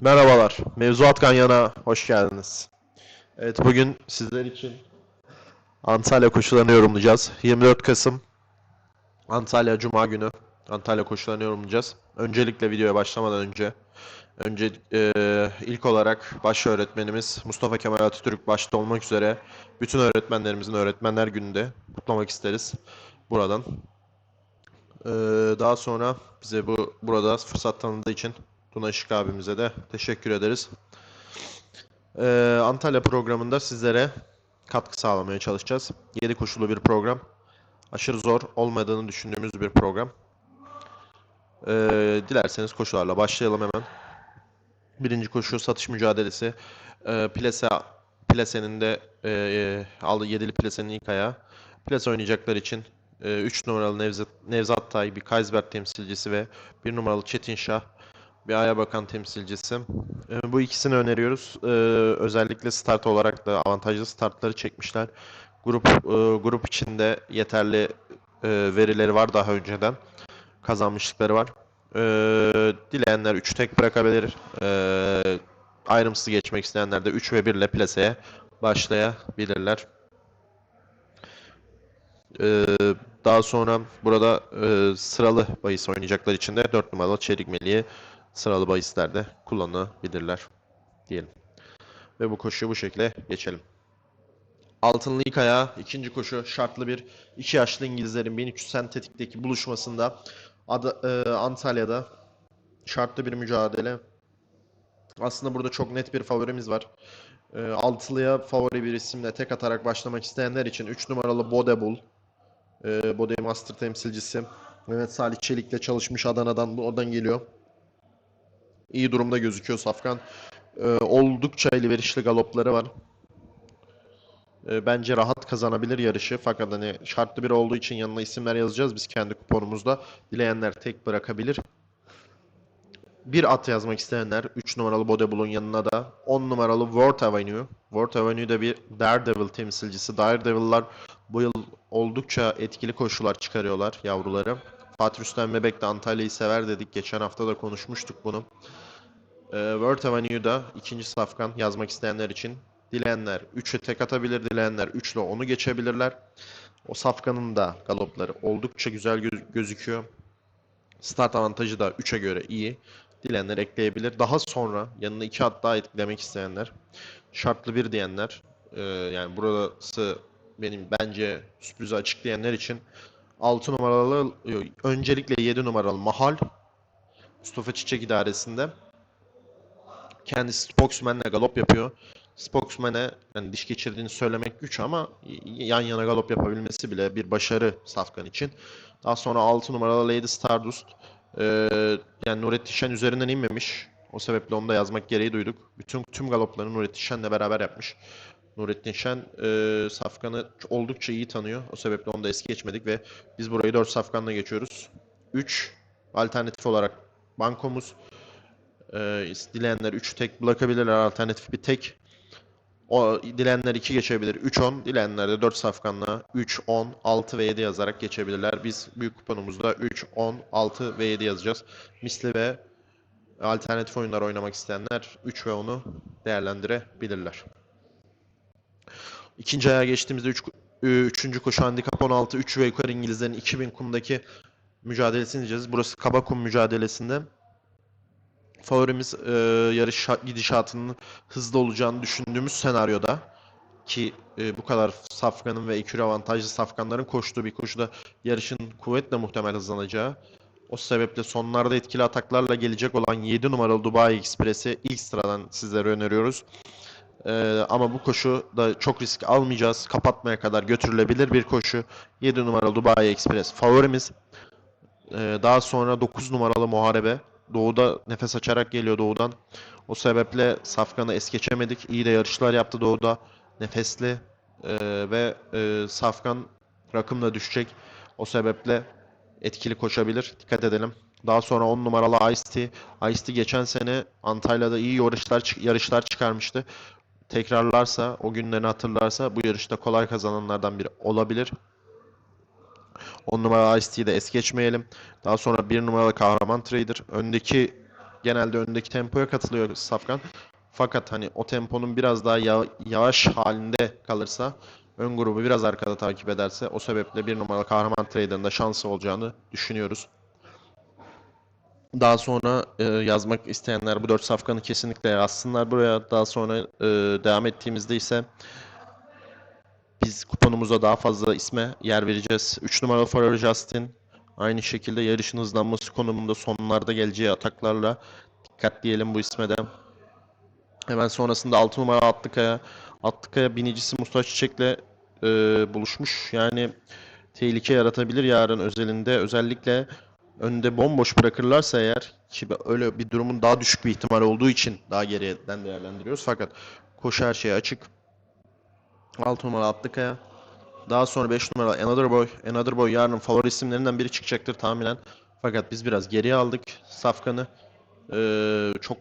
Merhabalar. Mevzuat Ganyan'a hoş geldiniz. Evet bugün sizler için Antalya koşularını yorumlayacağız. 24 Kasım Antalya Cuma günü Antalya koşularını yorumlayacağız. Öncelikle videoya başlamadan önce önce eee, ilk olarak baş öğretmenimiz Mustafa Kemal Atatürk başta olmak üzere bütün öğretmenlerimizin Öğretmenler Günü'nde kutlamak isteriz buradan. Eee, daha sonra bize bu burada fırsat tanıdığı için Tuna Işık abimize de teşekkür ederiz. Ee, Antalya programında sizlere katkı sağlamaya çalışacağız. 7 koşulu bir program. Aşırı zor olmadığını düşündüğümüz bir program. Ee, dilerseniz koşularla başlayalım hemen. Birinci koşu satış mücadelesi. Ee, Plase, Plase'nin de e, aldı 7'li Plase'nin ilk ayağı. Plase oynayacaklar için 3 numaralı Nevzat, Nevzat Tay, bir Kaysberg temsilcisi ve 1 numaralı Çetin Şah bir Aya Bakan temsilcisi. Ee, bu ikisini öneriyoruz. Ee, özellikle start olarak da avantajlı startları çekmişler. Grup e, grup içinde yeterli e, verileri var daha önceden. Kazanmışlıkları var. Ee, dileyenler 3 tek bırakabilir. Ayrımsız geçmek isteyenler de 3 ve 1 ile plaseye başlayabilirler. Daha sonra burada e, sıralı bahis oynayacaklar için de 4 numaralı Çelik Meli'yi sıralı bahislerde kullanabilirler diyelim. Ve bu koşuyu bu şekilde geçelim. Altınlı ilk ayağı ikinci koşu şartlı bir iki yaşlı İngilizlerin 1300 sentetikteki buluşmasında Ada- e, Antalya'da şartlı bir mücadele. Aslında burada çok net bir favorimiz var. E, altılıya favori bir isimle tek atarak başlamak isteyenler için 3 numaralı Bodebul. E, Bode Master temsilcisi. Mehmet Salih Çelik'le çalışmış Adana'dan, oradan geliyor. İyi durumda gözüküyor Safkan. E, oldukça elverişli galopları var. E, bence rahat kazanabilir yarışı. Fakat hani şartlı bir olduğu için yanına isimler yazacağız biz kendi kuponumuzda. Dileyenler tek bırakabilir. Bir at yazmak isteyenler 3 numaralı Bodebul'un yanına da 10 numaralı World Avenue. World Avenue'de bir Daredevil temsilcisi. Daredevil'lar bu yıl oldukça etkili koşular çıkarıyorlar yavruları. Fatih Rüstem Bebek de Antalya'yı sever dedik. Geçen hafta da konuşmuştuk bunu. Ee, World Avenue'da ikinci safkan yazmak isteyenler için dileyenler 3'e tek atabilir, dileyenler 3 ile onu geçebilirler. O safkanın da galopları oldukça güzel gö- gözüküyor. Start avantajı da 3'e göre iyi. Dileyenler ekleyebilir. Daha sonra yanına 2 at daha eklemek isteyenler, şartlı bir diyenler, e, yani burası benim bence sürprizi açıklayanlar için 6 numaralı, öncelikle 7 numaralı Mahal, Mustafa Çiçek idaresinde. Kendisi Spokesman'le galop yapıyor. Spokesman'e yani diş geçirdiğini söylemek güç ama yan yana galop yapabilmesi bile bir başarı Safkan için. Daha sonra 6 numaralı Lady Stardust. Ee, yani Nurettin Şen üzerinden inmemiş. O sebeple onu da yazmak gereği duyduk. Bütün tüm galoplarını Nurettin Şen'le beraber yapmış. Nurettin Şen e, Safkan'ı oldukça iyi tanıyor. O sebeple onu da es geçmedik ve biz burayı 4 Safkan'la geçiyoruz. 3 alternatif olarak bankomuz. E, dileyenler 3 tek bırakabilirler. Alternatif bir tek. O dileyenler 2 geçebilir. 3-10. Dileyenler de 4 safkanla 3, 10, 6 ve 7 yazarak geçebilirler. Biz büyük kuponumuzda 3, 10, 6 ve 7 yazacağız. Misli ve alternatif oyunlar oynamak isteyenler 3 ve 10'u değerlendirebilirler. İkinci ayağa geçtiğimizde 3. üçüncü koşu handikap 16 3 ve yukarı İngilizlerin 2000 kumdaki mücadelesini diyeceğiz. Burası kaba kum mücadelesinde. Favorimiz e, yarış şa- gidişatının hızlı olacağını düşündüğümüz senaryoda ki e, bu kadar safkanın ve ekür avantajlı safkanların koştuğu bir koşuda yarışın kuvvetle muhtemel hızlanacağı. O sebeple sonlarda etkili ataklarla gelecek olan 7 numaralı Dubai Express'i ilk sıradan sizlere öneriyoruz. E, ama bu koşu da çok risk almayacağız. Kapatmaya kadar götürülebilir bir koşu. 7 numaralı Dubai Express favorimiz. E, daha sonra 9 numaralı Muharebe. Doğu'da nefes açarak geliyor Doğu'dan. O sebeple Safkan'ı es geçemedik. İyi de yarışlar yaptı Doğu'da. Nefesli e, ve e, Safkan rakımla düşecek. O sebeple etkili koşabilir. Dikkat edelim. Daha sonra 10 numaralı Ice-T. Geçen sene Antalya'da iyi yarışlar yarışlar çıkarmıştı. Tekrarlarsa, o günlerini hatırlarsa bu yarışta kolay kazananlardan biri olabilir. 10 numaralı Ice-T'yi de es geçmeyelim. Daha sonra 1 numaralı Kahraman Trader. Öndeki genelde öndeki tempoya katılıyor Safkan. Fakat hani o temponun biraz daha ya- yavaş halinde kalırsa ön grubu biraz arkada takip ederse o sebeple bir numaralı kahraman trader'ın da şansı olacağını düşünüyoruz. Daha sonra e, yazmak isteyenler bu dört safkanı kesinlikle yazsınlar buraya. Daha sonra e, devam ettiğimizde ise biz kuponumuza daha fazla isme yer vereceğiz. 3 numaralı Ferrari Justin aynı şekilde yarışın hızlanması konumunda sonlarda geleceği ataklarla dikkat diyelim bu isme de. Hemen sonrasında 6 numara Atlıkaya. Atlıkaya binicisi Mustafa Çiçek'le e, buluşmuş. Yani tehlike yaratabilir yarın özelinde. Özellikle önde bomboş bırakırlarsa eğer ki öyle bir durumun daha düşük bir ihtimal olduğu için daha geriden değerlendiriyoruz. Fakat koşu her şeye açık. 6 numara Atlıkaya. Daha sonra 5 numara Another Boy. Another Boy yarının favori isimlerinden biri çıkacaktır tahminen. Fakat biz biraz geriye aldık Safkan'ı. Ee, çok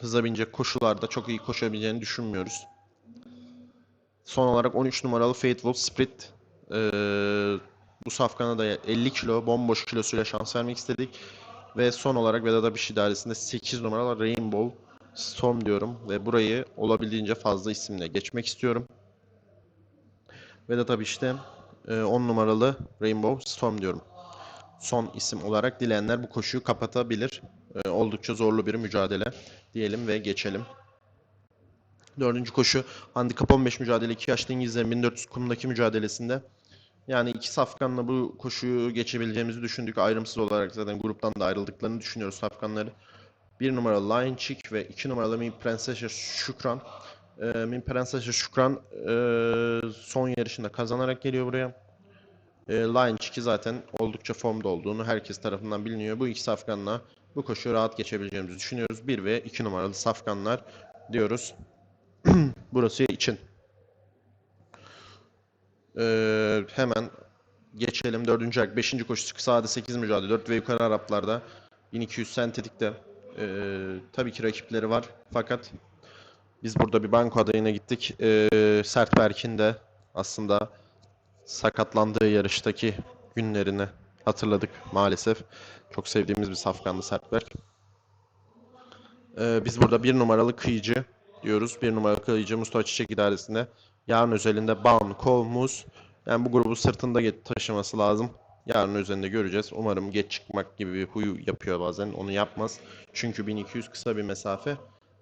hıza binecek koşularda çok iyi koşabileceğini düşünmüyoruz. Son olarak 13 numaralı Faithful Spirit. Ee, bu safkana da 50 kilo bomboş kilosuyla şans vermek istedik. Ve son olarak Vedat Abiş idaresinde 8 numaralı Rainbow Storm diyorum. Ve burayı olabildiğince fazla isimle geçmek istiyorum. Vedat Abiş'te e, 10 numaralı Rainbow Storm diyorum. Son isim olarak dileyenler bu koşuyu kapatabilir. E, oldukça zorlu bir mücadele diyelim ve geçelim. Dördüncü koşu Handikap 15 mücadele 2 yaşlı İngilizlerin 1400 kumdaki mücadelesinde. Yani iki safkanla bu koşuyu geçebileceğimizi düşündük. Ayrımsız olarak zaten gruptan da ayrıldıklarını düşünüyoruz safkanları. Bir numaralı Lion Chick ve iki numaralı Min Prensesya Şükran. Ee, Min Prensesya Şükran e, son yarışında kazanarak geliyor buraya. E, Lion Chick'i zaten oldukça formda olduğunu herkes tarafından biliniyor. Bu iki safkanla bu koşuyu rahat geçebileceğimizi düşünüyoruz. 1 ve 2 numaralı safkanlar diyoruz. Burası için. Ee, hemen geçelim. Dördüncü ayak. Beşinci koşusu kısa sade 8 mücadele. 4 ve yukarı Araplarda. 1200 sentetikte. Ee, tabii ki rakipleri var. Fakat biz burada bir banko adayına gittik. Ee, Sertberk'in de aslında sakatlandığı yarıştaki günlerini hatırladık maalesef. Çok sevdiğimiz bir safkandı Sertberk. Ee, biz burada bir numaralı kıyıcı diyoruz. Bir numaralı kıyıcı Mustafa Çiçek idaresinde. Yarın özelinde Ban, Kol, Muz. Yani bu grubu sırtında taşıması lazım. Yarın üzerinde göreceğiz. Umarım geç çıkmak gibi bir huyu yapıyor bazen. Onu yapmaz. Çünkü 1200 kısa bir mesafe.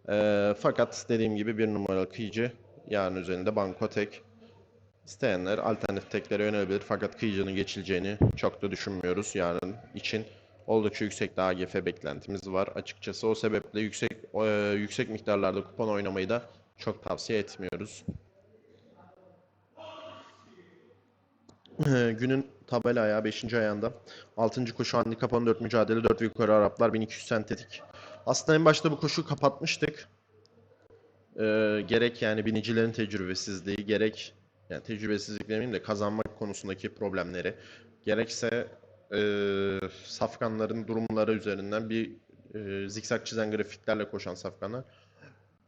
Ee, fakat dediğim gibi bir numaralı kıyıcı yarın üzerinde Banko tek. İsteyenler alternatif teklere yönelebilir. Fakat kıyıcının geçileceğini çok da düşünmüyoruz yarın için. Oldukça yüksek de AGF beklentimiz var açıkçası. O sebeple yüksek e, yüksek miktarlarda kupon oynamayı da çok tavsiye etmiyoruz. Günün tabela ayağı 5. ayağında. 6. koşu handikap 14 mücadele 4 ve yukarı Araplar 1200 sentetik. Aslında en başta bu koşuyu kapatmıştık. Ee, gerek yani binicilerin tecrübesizliği, gerek yani tecrübesizlik demeyeyim de kazanmak konusundaki problemleri, gerekse e, safkanların durumları üzerinden bir e, zikzak çizen grafiklerle koşan safkanlar.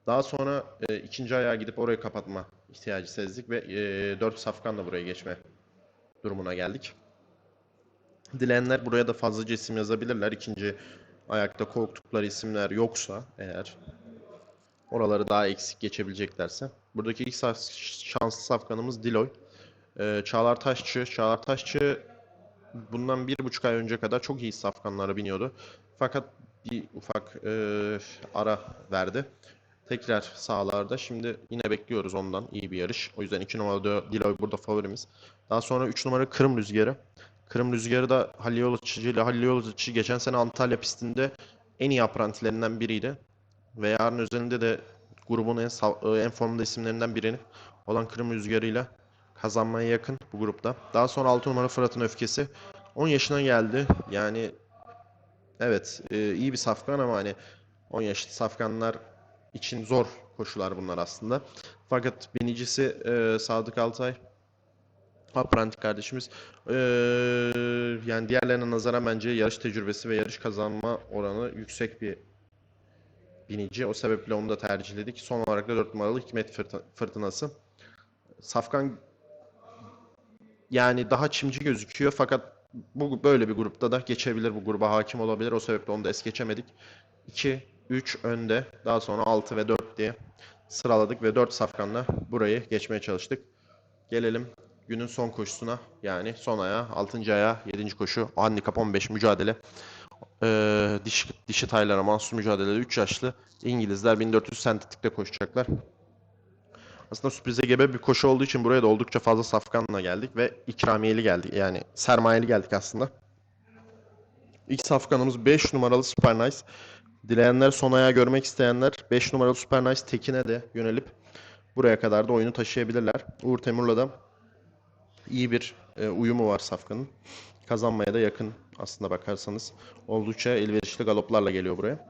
Daha sonra e, ikinci ayağa gidip orayı kapatma ihtiyacı sezdik ve e, 4 safkanla buraya geçme durumuna geldik. Dileyenler buraya da fazlaca isim yazabilirler. İkinci ayakta korktukları isimler yoksa eğer oraları daha eksik geçebileceklerse. Buradaki ilk şanslı safkanımız Diloy. Ee, Çağlar Taşçı. Çağlar Taşçı bundan bir buçuk ay önce kadar çok iyi safkanlara biniyordu. Fakat bir ufak e, ara verdi. Tekrar sahalarda. Şimdi yine bekliyoruz ondan iyi bir yarış. O yüzden 2 numaralı Diloy burada favorimiz. Daha sonra 3 numara Kırım Rüzgarı. Kırım Rüzgarı da Halil Yolaçıcı ile Halil Yolaçıcı geçen sene Antalya pistinde en iyi aprantilerinden biriydi. Ve yarın özelinde de grubun en, e, en formda isimlerinden birini olan Kırım Rüzgarı ile kazanmaya yakın bu grupta. Daha sonra 6 numara Fırat'ın Öfkesi. 10 yaşına geldi. Yani evet e, iyi bir safkan ama hani 10 yaşlı safkanlar için zor koşular bunlar aslında. Fakat binicisi e, Sadık Altay. Aprantik kardeşimiz. Ee, yani diğerlerine nazaran bence yarış tecrübesi ve yarış kazanma oranı yüksek bir binici. O sebeple onu da tercihledik. Son olarak da 4 numaralı Hikmet Fırtı- Fırtınası. Safkan yani daha çimci gözüküyor fakat bu böyle bir grupta da geçebilir. Bu gruba hakim olabilir. O sebeple onu da es geçemedik. 2, 3 önde. Daha sonra 6 ve 4 diye sıraladık ve 4 safkanla burayı geçmeye çalıştık. Gelelim günün son koşusuna. Yani son ayağı, 6. ayağı, 7. koşu. Handikap 15 mücadele. Ee, diş, dişi taylara mahsus mücadelede 3 yaşlı İngilizler 1400 sentetikte koşacaklar. Aslında sürprize gebe bir koşu olduğu için buraya da oldukça fazla safkanla geldik ve ikramiyeli geldik. Yani sermayeli geldik aslında. İlk safkanımız 5 numaralı Super Nice. Dileyenler son ayağı görmek isteyenler 5 numaralı Super Nice Tekin'e de yönelip buraya kadar da oyunu taşıyabilirler. Uğur Temur'la da iyi bir e, uyumu var Safkan'ın. Kazanmaya da yakın aslında bakarsanız. Oldukça elverişli galoplarla geliyor buraya.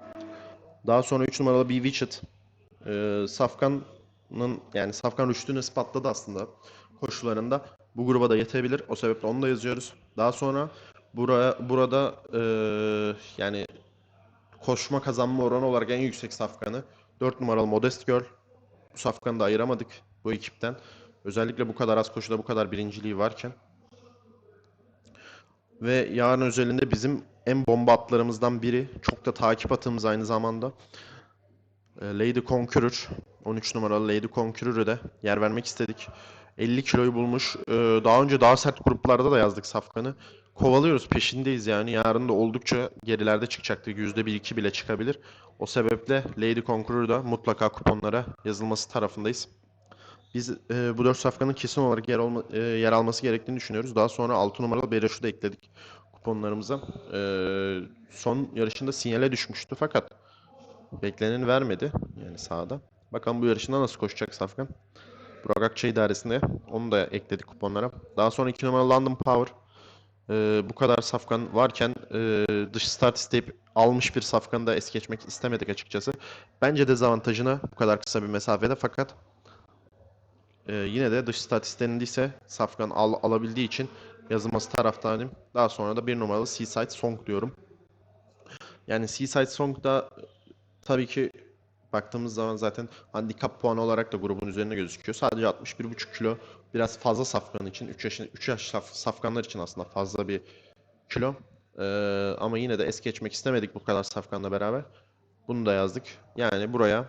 Daha sonra 3 numaralı B. Witchet. E, Safkan'ın yani Safkan rüştünü ispatladı aslında koşularında. Bu gruba da yetebilir. O sebeple onu da yazıyoruz. Daha sonra buraya burada e, yani koşma kazanma oranı olarak en yüksek safkanı 4 numaralı Modest Girl. Bu safkanı da ayıramadık bu ekipten. Özellikle bu kadar az koşuda bu kadar birinciliği varken. Ve yarın özelinde bizim en bomba atlarımızdan biri. Çok da takip atığımız aynı zamanda. E, Lady Conqueror. 13 numaralı Lady Conqueror'e de yer vermek istedik. 50 kiloyu bulmuş. E, Daha önce daha sert gruplarda da yazdık Safkan'ı. Kovalıyoruz, peşindeyiz yani. Yarın da oldukça gerilerde çıkacaktır. %1-2 bile çıkabilir. O sebeple Lady Conqueror da mutlaka kuponlara yazılması tarafındayız. Biz e, bu 4 safkanın kesin olarak yer, olma, e, yer alması gerektiğini düşünüyoruz. Daha sonra 6 numaralı Bereş'u da ekledik kuponlarımıza. E, son yarışında sinyale düşmüştü fakat bekleneni vermedi yani sahada. Bakalım bu yarışında nasıl koşacak Safkan. Burak Akça idaresinde onu da ekledik kuponlara. Daha sonra 2 numaralı London Power. E, bu kadar safkan varken e, dış start isteyip almış bir safkanı da es geçmek istemedik açıkçası. Bence dezavantajına bu kadar kısa bir mesafede fakat ee, yine de dış stat istenildiyse Safkan al, alabildiği için yazılması taraftarıyım. Daha sonra da bir numaralı Seaside Song diyorum. Yani Seaside Song da tabii ki baktığımız zaman zaten handikap puanı olarak da grubun üzerinde gözüküyor. Sadece 61,5 kilo biraz fazla safkan için 3 yaş 3 yaş saf- safkanlar için aslında fazla bir kilo. Ee, ama yine de es geçmek istemedik bu kadar safkanla beraber. Bunu da yazdık. Yani buraya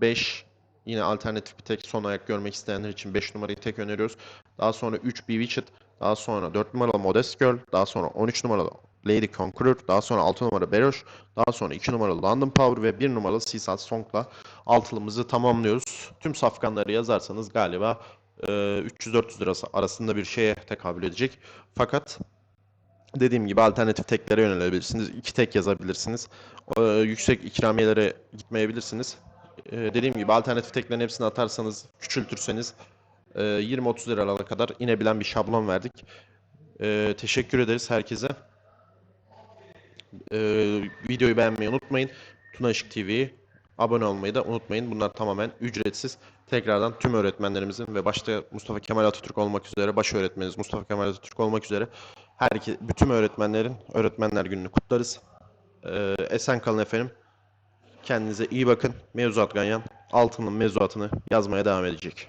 5 yine alternatif bir tek son ayak görmek isteyenler için 5 numarayı tek öneriyoruz. Daha sonra 3 B Witchet, daha sonra 4 numaralı Modest Girl, daha sonra 13 numaralı Lady Conqueror, daha sonra 6 numara Beroş, daha sonra 2 numaralı London Power ve 1 numaralı Seaside Song'la altılımızı tamamlıyoruz. Tüm safkanları yazarsanız galiba e, 300-400 lirası arasında bir şeye tekabül edecek. Fakat Dediğim gibi alternatif teklere yönelebilirsiniz. İki tek yazabilirsiniz. Ee, yüksek ikramiyelere gitmeyebilirsiniz. Ee, dediğim gibi alternatif teklerin hepsini atarsanız, küçültürseniz e, 20-30 liralara kadar inebilen bir şablon verdik. Teşekkür ederiz herkese. Ee, videoyu beğenmeyi unutmayın. Tuna Işık TV'yi abone olmayı da unutmayın. Bunlar tamamen ücretsiz. Tekrardan tüm öğretmenlerimizin ve başta Mustafa Kemal Atatürk olmak üzere, baş öğretmenimiz Mustafa Kemal Atatürk olmak üzere herke, bütün öğretmenlerin Öğretmenler Günü'nü kutlarız. Ee, esen kalın efendim. Kendinize iyi bakın. Mevzuat Ganyan altının mevzuatını yazmaya devam edecek.